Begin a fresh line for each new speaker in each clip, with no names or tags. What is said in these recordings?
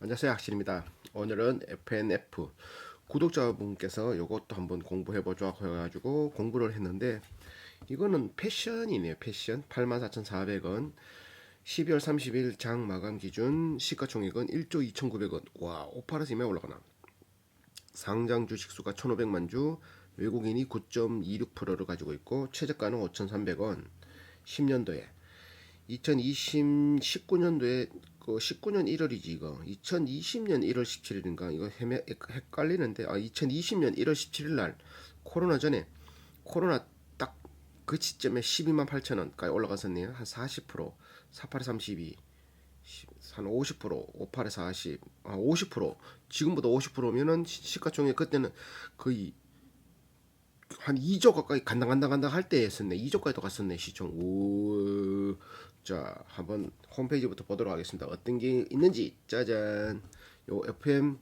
안녕하세요 학실입니다. 오늘은 FNF 구독자분께서 이것도 한번 공부해보자 해가지고 공부를 했는데 이거는 패션이네요 패션. 84,400원. 12월 30일 장 마감 기준 시가총액은 1조 2,900원. 와 오파라스 이면 올라가나? 상장 주식수가 1,500만 주 외국인이 9.26%를 가지고 있고 최저가는 5,300원. 10년도에 2020 19년도에 그 19년 1월이지 이거. 2020년 1월 17일인가? 이거 헤매, 헷갈리는데. 아 2020년 1월 17일 날 코로나 전에 코로나 딱 그 시점에 12만 8천 원까지 올라갔었네요. 한 40% 48에 32 한 50%, 58에 40, 아 50%, 지금보다 50%면은 시가총액 그때는 거의 한 2조 가까이 간당간당간당 할 때였었네. 2조까지도 갔었네 시총. 오, 자 한번 홈페이지부터 보도록 하겠습니다. 어떤 게 있는지 짜잔. 요 FM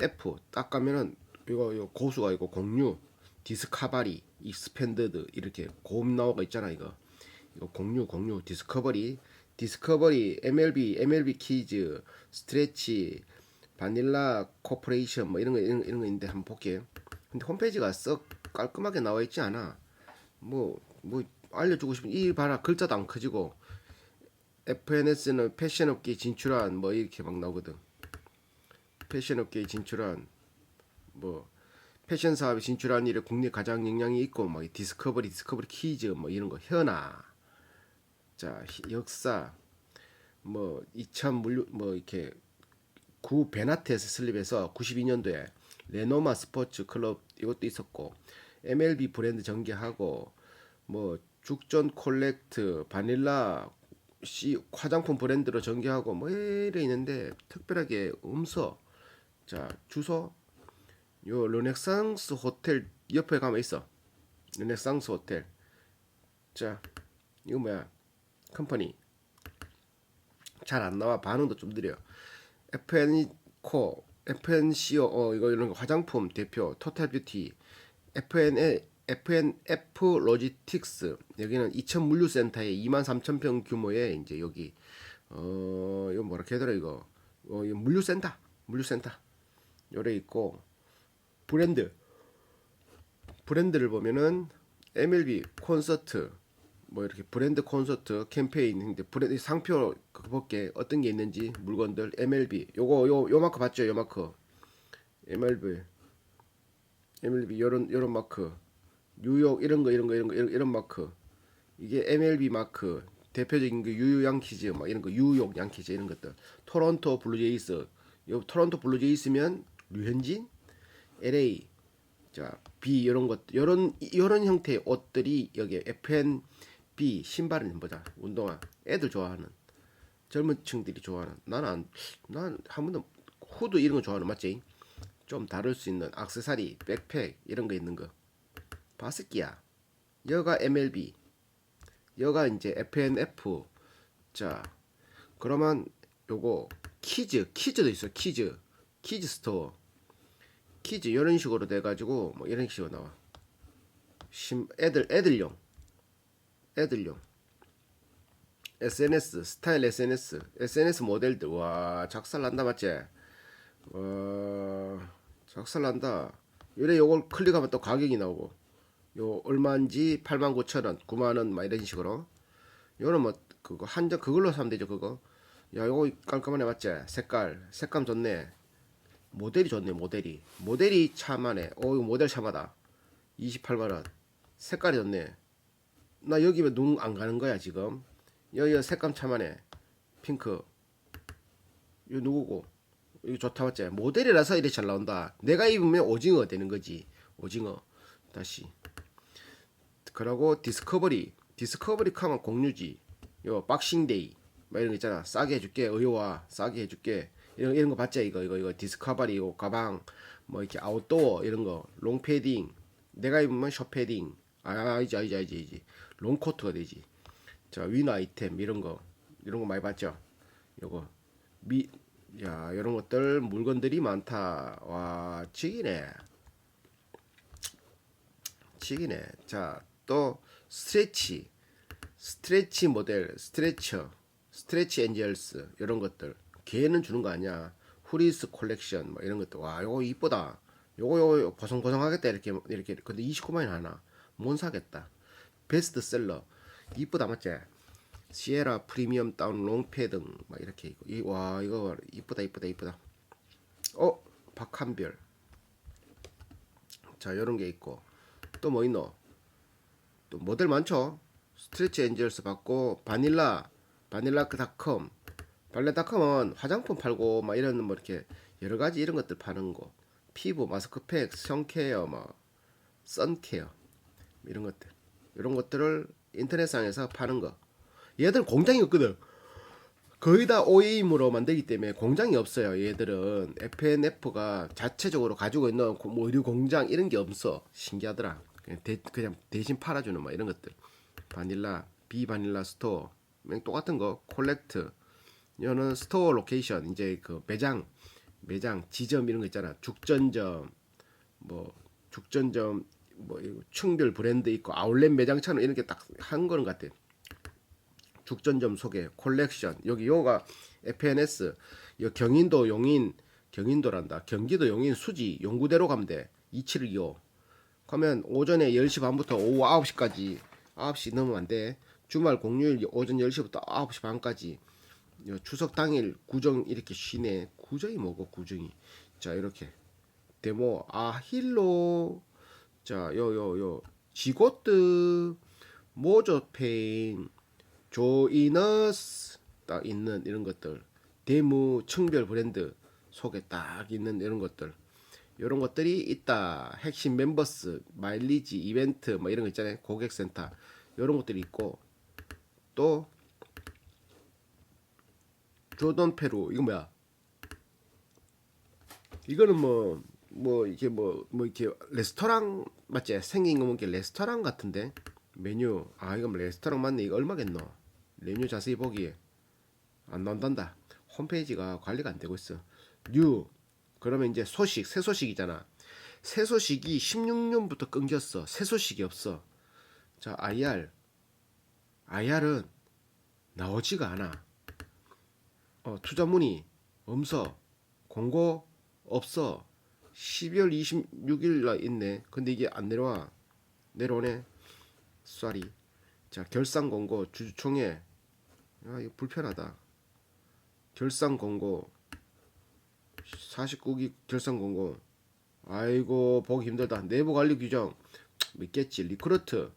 F 딱 가면은 이거 요 고수가 이거 공유, 디스카바리, 익스펜드드 이렇게 고음 나오가 있잖아 이거. 이거 공유 공유 디스커버리 디스커버리 MLB MLB 키즈 스트레치 바닐라 코퍼레이션 뭐 이런 거 이런, 거- 이런 거 있는데 한번 볼게요. 근데 홈페이지가 썩 깔끔하게 나와 있지 않아. 뭐뭐 알려주고 싶은 이 봐라 글자도 안 커지고 FNS는 패션업계 진출한 뭐 이렇게 막 나오거든. 패션업계에 진출한 뭐 패션 사업에 진출한 일에 국내 가장 영향이 있고 뭐 디스커버리 디스커버리 키즈 뭐 이런 거 현아 자 히- 역사 뭐 2000 물류 뭐 이렇게 구 베나트에서 설립해서 92년도에 레노마 스포츠 클럽 이것도 있었고 MLB 브랜드 전개하고 뭐 죽전 콜렉트 바닐라 씨 화장품 브랜드로 전개하고 뭐 이래 있는데 특별하게 음서 자 주소? 요 르네상스 호텔 옆에 가면 있어. 르네상스 호텔. 자 이거 뭐야? 컴퍼니. 잘 안 나와. 반응도 좀 느려. FN코 FNCO 어 이거 이런 거 화장품 대표 토탈 뷰티. FNA FNF 로지틱스 여기는 이천 물류센터에 2만 3천 평 규모의 이제 여기 어 이거 뭐라 되나 이거? 어 이거 물류센터 물류센터. 요래 있고 브랜드. 브랜드를 보면은 MLB 콘서트 뭐 이렇게 브랜드 콘서트 캠페인 브랜드 상표 볼게 어떤 게 있는지 물건들 MLB 요거 요 요 마크 봤죠 요 마크 MLB MLB 요런 요런 마크 뉴욕 이런 거 이런 거 이런 거 이런, 이런 마크. 이게 MLB 마크. 대표적인 그 유유 양키즈 막 이런 거 뉴욕 양키즈 이런 것들. 토론토 블루제이스. 요 토론토 블루제이스면 류현진 LA 자 B 이런 것 이런 이런 형태의 옷들이 여기 FNB 신발은 보자 운동화. 애들 좋아하는. 젊은 층들이 좋아하는. 나는 난한 번도 후드 이런 거 좋아하는 맞지? 좀 다룰 수 있는 액세서리, 백팩 이런 거 있는 거 바스키야 여가 MLB 여가 이제 FNF 자 그러면 요거 키즈 키즈도 있어 키즈. 키즈 스토어. 키즈 이런 식으로 돼 가지고 뭐 이런 식으로 나와. 심 애들 애들용. 애들용. SNS 스타일 SNS SNS 모델들. 와 작살난다 맞지? 와 작살난다. 요래 요걸 클릭하면 또 가격이 나오고 요 얼마인지 89,000원, 9만 원 막 이런 식으로 요는 뭐 그거 한정 그걸로 사면 되죠 그거. 야 요거 깔끔하네 맞지? 색깔 색감 좋네. 모델이 좋네 모델이 모델이 참하네. 어 이거 모델 참하다. 28만원 색깔이 좋네. 나 여기 왜 눈 안 가는 거야 지금? 여기 색감 참하네. 핑크. 이거 누구고? 이거 좋다 맞지? 모델이라서 이렇게 잘 나온다. 내가 입으면 오징어 되는 거지. 오징어. 다시. 그러고 디스커버리. 디스커버리 카면 공유지. 요 박싱데이. 막 이런 거 있잖아. 싸게 해줄게. 의와 싸게 해줄게. 이런 이런 거 봤지? 이거 이거 이거 디스커버리 요 가방 뭐 이렇게 아웃도어 이런 거 롱패딩. 내가 입으면 숏패딩. 아 아니지 아니지 아니지 아니지. 롱코트가 되지. 자 위너 아이템 이런 거 이런 거 많이 봤죠? 요거 미 야, 이런 것들 물건들이 많다. 와, 치기네. 치기네. 자, 또 스트레치. 스트레치 모델, 스트레처, 스트레치 엔젤스 이런 것들. 걔는 주는 거 아니야. 프리스 콜렉션 뭐 이런 것도 와 요거 이쁘다. 요거 요거 보송보송하겠다. 이렇게 이렇게. 근데 29만이 하나 못 사겠다. 베스트셀러. 이쁘다 맞지? 시에라 프리미엄 다운 롱패드 막 이렇게 있고. 이, 와 이거 이쁘다 이쁘다 이쁘다. 어? 박한별. 자 요런 게 있고. 또 뭐 있노 또 모델 많죠 스트레치 엔젤스 받고 바닐라 바닐라닷컴 발레닷컴은 화장품 팔고 막 이런 뭐 이렇게 여러 가지 이런 것들 파는 거 피부 마스크팩 성케어 뭐 선케어 이런 것들 이런 것들을 인터넷상에서 파는 거 얘들 공장이 없거든 거의 다 OEM으로 만들기 때문에 공장이 없어요. 얘들은 FNF가 자체적으로 가지고 있는 고- 뭐 의류 공장 이런 게 없어. 신기하더라. 그냥, 대, 그냥 대신 팔아주는 뭐 이런 것들. 바닐라, 비바닐라 스토어, 똑같은 거. 콜렉트. 이거는 스토어 로케이션 이제 그 매장, 매장 지점 이런 거 있잖아. 죽전점, 뭐 죽전점, 뭐 층별 브랜드 있고 아울렛 매장처럼 이런 게 딱 한 거는 같아. 죽전점 소개 콜렉션 여기 요가 FNS 요 경인도 용인 경인도란다 경기도 용인 수지 용구대로 가면 돼 2725 가면 오전에 10시 반부터 오후 9시까지 9시 넘으면 안 돼. 주말 공휴일 오전 10시부터 9시 반까지. 요 추석 당일 구정 이렇게 쉬네. 구정이 뭐고 구정이? 자 이렇게. 데모 아 힐로. 자 요 요 요. 지고트 모조페인. 조이너스. 딱 있는 이런 것들. 대무 층별 브랜드 속에 딱 있는 이런 것들 이런 것들이 있다. 핵심 멤버스 마일리지 이벤트 뭐 이런 거 있잖아요. 고객센터. 이런 것들이 있고. 또 조던 페루. 이거 뭐야? 이거는 뭐뭐 이게 뭐뭐 이렇게 레스토랑 맞지? 생긴 거 보니까 레스토랑 같은데? 메뉴. 아 이거 뭐 레스토랑 맞네. 이거 얼마겠노? 메뉴 자세히 보기에. 안 나온단다. 홈페이지가 관리가 안 되고 있어. 뉴 그러면 이제 소식 새 소식이잖아. 새 소식이 16년부터 끊겼어. 새 소식이 없어. 자 IR IR은 나오지가 않아. 어, 투자 문의 엄서 공고 없어. 12월 26일 날 있네. 근데 이게 안 내려와. 내려오네. 쏘리 자 결산 공고 주주총회. 아 이거 불편하다. 결산 공고 49기 결산 공고. 아이고 보기 힘들다. 내부 관리 규정. 믿겠지. 리크루트.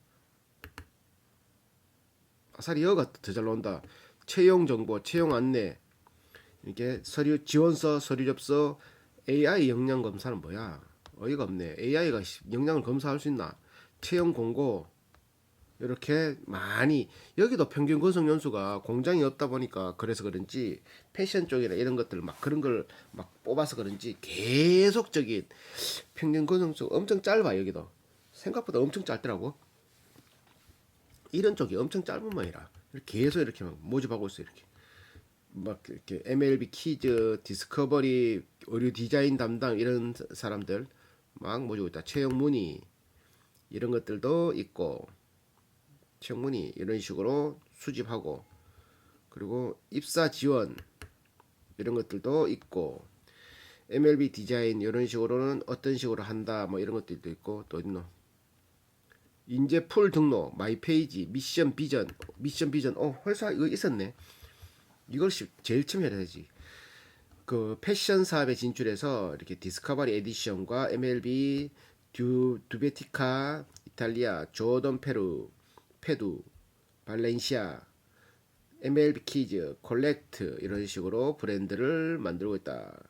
아사리 여가 더 잘 나온다. 채용 정보 채용 안내. 이게 서류 지원서 서류 접수 AI 역량 검사는 뭐야? 어이가 없네. AI가 역량을 검사할 수 있나? 채용 공고 이렇게 많이 여기도 평균 건성 연수가 공장이 없다 보니까 그래서 그런지 패션 쪽이나 이런 것들 막 그런 걸 막 뽑아서 그런지 계속적인 평균 건성 수 엄청 짧아 여기도. 생각보다 엄청 짧더라고. 이런 쪽이 엄청 짧은 이렇게 계속 이렇게 막 모집하고 있어 이렇게. 막 이렇게 MLB 키즈 디스커버리 의류 디자인 담당 이런 사람들 막 모집고 있다. 채용 문의 이런 것들도 있고 청문이 이런 식으로 수집하고 그리고 입사 지원 이런 것들도 있고 MLB 디자인 이런 식으로는 어떤 식으로 한다 뭐 이런 것들도 있고 또 있노? 인재 풀 등록 마이 페이지 미션 비전 미션 비전. 어 회사 이거 있었네. 이걸 시- 제일 처음 해야 되지. 그 패션 사업에 진출해서 이렇게 디스커버리 에디션과 MLB 듀 두베티카 이탈리아 조던 페루 페두 발렌시아 MLB 키즈 콜렉트 이런 식으로 브랜드를 만들고 있다.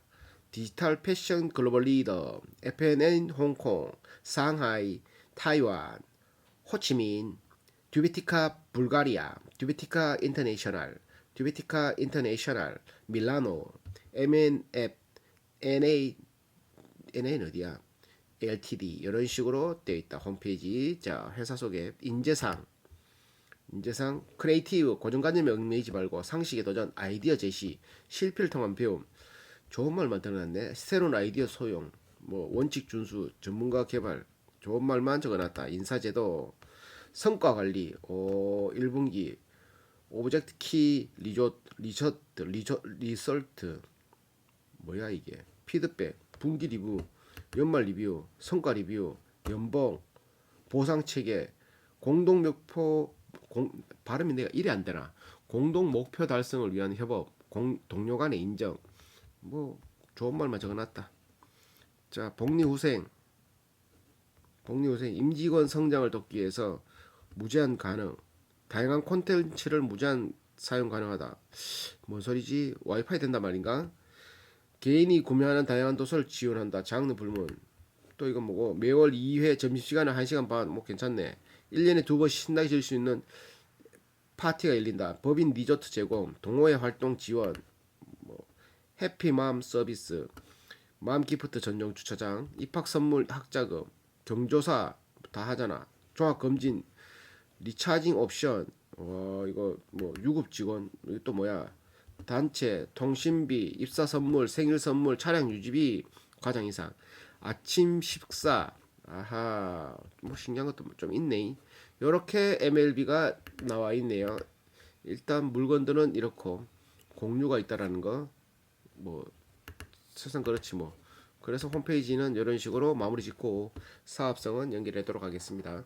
디지털 패션 글로벌 리더 FNN 홍콩 상하이 타이완 호치민 듀비티카 불가리아 듀비티카 인터내셔널 듀비티카 인터내셔널 밀라노 MNF NA NA는 어디야? LTD 이런 식으로 되어 있다 홈페이지 자 회사 소개 인재상 인재상 크리에이티브 고정관념에 얽매이지 말고 상식에 도전 아이디어 제시 실패를 통한 배움. 좋은 말만 드러났네 새로운 아이디어 소용 뭐 원칙 준수 전문가 개발. 좋은 말만 적어놨다. 인사제도. 성과 관리. 오 1분기. 오브젝트 키 리조 리셔트 리조 리설트. 뭐야 이게? 피드백 분기 리뷰 연말 리뷰 성과 리뷰 연봉 보상 체계 공동 목표 공, 발음이 내가 이래 안 되나? 공동 목표 달성을 위한 협업 공, 동료 간의 인정. 뭐 좋은 말만 적어놨다. 자 복리후생. 복리후생 임직원 성장을 돕기 위해서 무제한 가능. 다양한 콘텐츠를 무제한 사용 가능하다. 뭔 소리지? 와이파이 된단 말인가? 개인이 구매하는 다양한 도서를 지원한다. 장르 불문. 또 이건 뭐고? 매월 2회 점심시간에 1시간 반. 뭐 괜찮네 1년에 두 번 신나게 즐길 수 있는 파티가 열린다. 법인 리조트 제공 동호회 활동 지원 뭐 해피맘 서비스 맘 기프트 전용 주차장 입학 선물 학자금 경조사 다 하잖아. 종합 검진 리차징 옵션 어 이거 뭐 유급 직원 이거 또 뭐야? 단체 통신비 입사 선물 생일 선물 차량 유지비 과장 이상. 아침 식사 아하 뭐 신기한 것도 좀 있네. 요렇게 MLB가 나와 있네요. 일단 물건들은 이렇고 공유가 있다라는 거뭐 세상 그렇지 뭐. 그래서 홈페이지는 이런 식으로 마무리 짓고 사업성은 연결하도록 하겠습니다